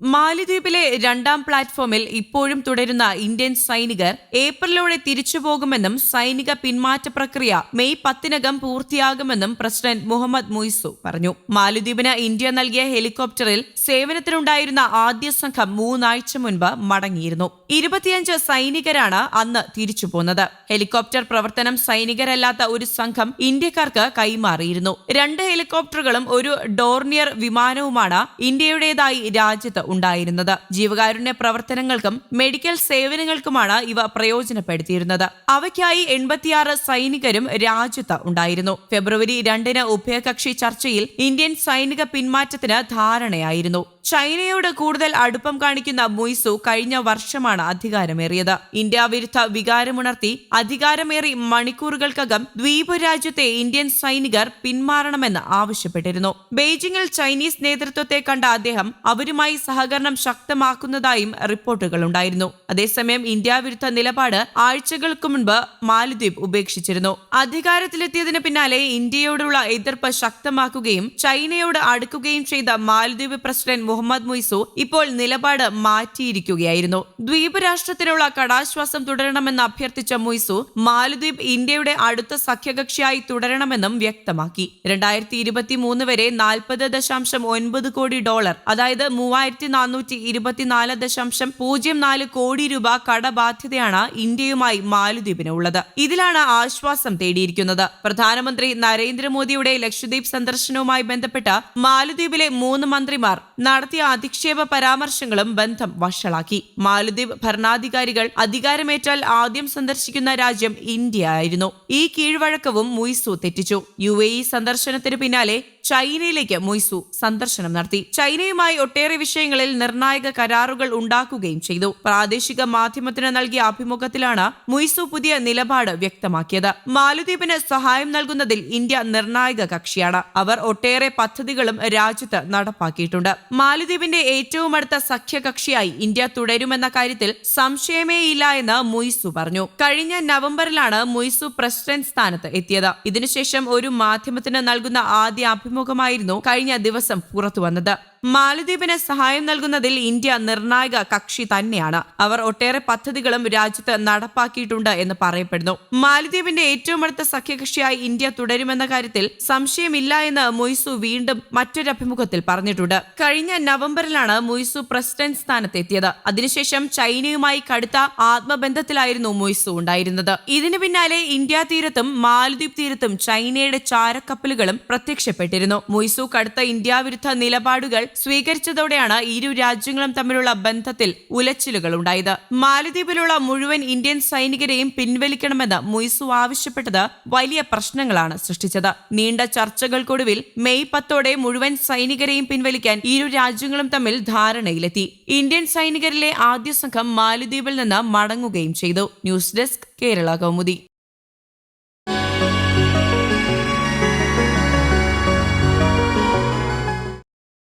മാലിദ്വീപിലെ രണ്ടാം പ്ലാറ്റ്ഫോമിൽ ഇപ്പോഴും തുടരുന്ന ഇന്ത്യൻ സൈനികർ ഏപ്രിലോടെ തിരിച്ചുപോകുമെന്നും സൈനിക പിന്മാറ്റ പ്രക്രിയ മെയ് പത്തിനകം പൂർത്തിയാകുമെന്നും പ്രസിഡന്റ് മുഹമ്മദ് മുയ്സു പറഞ്ഞു. മാലിദ്വീപിന് ഇന്ത്യ നൽകിയ ഹെലികോപ്റ്ററിൽ സേവനത്തിനുണ്ടായിരുന്ന ആദ്യ സംഘം മൂന്നാഴ്ച മുൻപ് മടങ്ങിയിരുന്നു. ഇരുപത്തിയഞ്ച് സൈനികരാണ് അന്ന് തിരിച്ചുപോന്നത്. ഹെലികോപ്റ്റർ പ്രവർത്തനം സൈനികരല്ലാത്ത ഒരു സംഘം ഇന്ത്യക്കാർക്ക് കൈമാറിയിരുന്നു. രണ്ട് ഹെലികോപ്റ്ററുകളും ഒരു ഡോർണിയർ വിമാനവുമാണ് ഇന്ത്യയുടേതായി രാജ്യത്ത് ഉണ്ടായിരുന്നത്. ജീവകാരുണ്യ പ്രവർത്തനങ്ങൾക്കും മെഡിക്കൽ സേവനങ്ങൾക്കുമാണ് ഇവ പ്രയോജനപ്പെടുത്തിയിരുന്നത്. അവയ്ക്കായി എൺപത്തിയാറ് സൈനികരും രാജ്യത്ത് ഉണ്ടായിരുന്നു. ഫെബ്രുവരി രണ്ടിന് ഉഭയകക്ഷി ചർച്ചയിൽ ഇന്ത്യൻ സൈനിക പിന്മാറ്റത്തിന് ധാരണയായിരുന്നു. ചൈനയോട് കൂടുതൽ അടുപ്പം കാണിക്കുന്ന മൊയ്സു കഴിഞ്ഞ വർഷമാണ് അധികാരമേറിയത്. ഇന്ത്യ വിരുദ്ധ വികാരമുണർത്തി അധികാരമേറി മണിക്കൂറുകൾക്കകം ദ്വീപ് രാജ്യത്തെ ഇന്ത്യൻ സൈനികർ പിന്മാറണമെന്ന് ആവശ്യപ്പെട്ടിരുന്നു. ബെയ്ജിംഗിൽ ചൈനീസ് നേതൃത്വത്തെ കണ്ട അദ്ദേഹം അവരുമായി സഹകരണം ശക്തമാക്കുന്നതായും റിപ്പോർട്ടുകളുണ്ടായിരുന്നു അതേസമയം ഇന്ത്യ വിരുദ്ധ നിലപാട് ആഴ്ചകൾക്ക് മുൻപ് മാലിദ്വീപ് ഉപേക്ഷിച്ചിരുന്നു. അധികാരത്തിലെത്തിയതിന് പിന്നാലെ ഇന്ത്യയോടുള്ള എതിർപ്പ് ശക്തമാക്കുകയും ചൈനയോട് അടുക്കുകയും ചെയ്ത മാലിദ്വീപ് പ്രസിഡന്റ് മുഹമ്മദ് മുയ്സു ഇപ്പോൾ നിലപാട് മാറ്റിയിരിക്കുകയായിരുന്നു. ദ്വീപ് രാഷ്ട്രത്തിനുള്ള കടാശ്വാസം തുടരണമെന്ന് അഭ്യർത്ഥിച്ച മുയ്സു മാലദ്വീപ് ഇന്ത്യയുടെ അടുത്ത സഖ്യകക്ഷിയായി തുടരണമെന്നും വ്യക്തമാക്കി. രണ്ടായിരത്തി ഇരുപത്തി മൂന്ന് വരെ നാൽപ്പത് ദശാംശം ഒൻപത് കോടി ഡോളർ അതായത് മൂവായിരത്തി നാനൂറ്റി ഇരുപത്തിനാല് ദശാംശം പൂജ്യം നാല് കോടി രൂപ കടബാധ്യതയാണ് ഇന്ത്യയുമായി മാലദ്വീപിന് ഉള്ളത്. ഇതിലാണ് ആശ്വാസം തേടിയിരിക്കുന്നത്. പ്രധാനമന്ത്രി നരേന്ദ്രമോദിയുടെ ലക്ഷദ്വീപ് സന്ദർശനവുമായി ബന്ധപ്പെട്ട മാലദ്വീപിലെ മൂന്ന് മന്ത്രിമാർ നടത്തിയ അധിക്ഷേപ പരാമർശങ്ങളും ബന്ധം വഷളാക്കി. മാലദ്വീപ് ഭരണാധികാരികൾ അധികാരമേറ്റാൽ ആദ്യം സന്ദർശിക്കുന്ന രാജ്യം ഇന്ത്യ ആയിരുന്നു ഈ കീഴ്വഴക്കവും മുയിസു തെറ്റിച്ചു. യു സന്ദർശനത്തിന് പിന്നാലെ ചൈനയിലേക്ക് മൊയ്സു സന്ദർശനം നടത്തി. ചൈനയുമായി ഒട്ടേറെ വിഷയങ്ങളിൽ നിർണായക കരാറുകൾ ഉണ്ടാക്കുകയും ചെയ്തു. പ്രാദേശിക മാധ്യമത്തിന് നൽകിയ അഭിമുഖത്തിലാണ് മൊയ്സു പുതിയ നിലപാട് വ്യക്തമാക്കിയത്. മാലദ്വീപിന് സഹായം നൽകുന്നതിൽ ഇന്ത്യ നിർണായക കക്ഷിയാണ്. അവർ ഒട്ടേറെ പദ്ധതികളും രാജ്യത്ത് നടപ്പാക്കിയിട്ടുണ്ട്. മാലദ്വീപിന്റെ ഏറ്റവും അടുത്ത സഖ്യകക്ഷിയായി ഇന്ത്യ തുടരുമെന്ന കാര്യത്തിൽ സംശയമേയില്ല എന്ന് മുയ്സു പറഞ്ഞു. കഴിഞ്ഞ നവംബറിലാണ് മുയ്സു പ്രസിഡന്റ് സ്ഥാനത്ത് എത്തിയത്. ഇതിനുശേഷം ഒരു മാധ്യമത്തിന് നൽകുന്ന ആദ്യ അഭിമുഖമായിരുന്നു കഴിഞ്ഞ ദിവസം പുറത്തുവന്നത് മാലദ്വീപിന് സഹായം നൽകുന്നതിൽ ഇന്ത്യ നിർണായക കക്ഷി തന്നെയാണ്. അവർ ഒട്ടേറെ പദ്ധതികളും രാജ്യത്ത് നടപ്പാക്കിയിട്ടുണ്ട് എന്ന് പറയപ്പെടുന്നു. മാലദ്വീപിന്റെ ഏറ്റവും അടുത്ത സഖ്യകക്ഷിയായി ഇന്ത്യ തുടരുമെന്ന കാര്യത്തിൽ സംശയമില്ല എന്ന് മൊയ്സു വീണ്ടും മറ്റൊരു അഭിമുഖത്തിൽ പറഞ്ഞിട്ടുണ്ട്. കഴിഞ്ഞ നവംബറിലാണ് മൊയ്സു പ്രസിഡന്റ് സ്ഥാനത്തെത്തിയത്. അതിനുശേഷം ചൈനയുമായി കടുത്ത ആത്മബന്ധത്തിലായിരുന്നു മൊയ്സു ഉണ്ടായിരുന്നത്. ഇതിനു പിന്നാലെ ഇന്ത്യ തീരത്തും മാലദ്വീപ് തീരത്തും ചൈനയുടെ ചാരക്കപ്പലുകളും പ്രത്യക്ഷപ്പെട്ടിരുന്നു. മൊയ്സു കടുത്ത ഇന്ത്യ വിരുദ്ധ നിലപാടുകൾ സ്വീകരിച്ചതോടെയാണ് ഇരു രാജ്യങ്ങളും തമ്മിലുള്ള ബന്ധത്തിൽ ഉലച്ചിലുകൾ ഉണ്ടായത്. മാലദ്വീപിലുള്ള മുഴുവൻ ഇന്ത്യൻ സൈനികരെയും പിൻവലിക്കണമെന്ന് മുയിസു ആവശ്യപ്പെട്ടത് വലിയ പ്രശ്നങ്ങളാണ് സൃഷ്ടിച്ചത്. നീണ്ട ചർച്ചകൾക്കൊടുവിൽ മെയ് പത്തോടെ മുഴുവൻ സൈനികരെയും പിൻവലിക്കാൻ ഇരു രാജ്യങ്ങളും തമ്മിൽ ധാരണയിലെത്തി. ഇന്ത്യൻ സൈനികരിലെ ആദ്യ സംഘം മാലദ്വീപിൽ നിന്ന് മടങ്ങുകയും ചെയ്തു. News desk Kerala Kaumudi.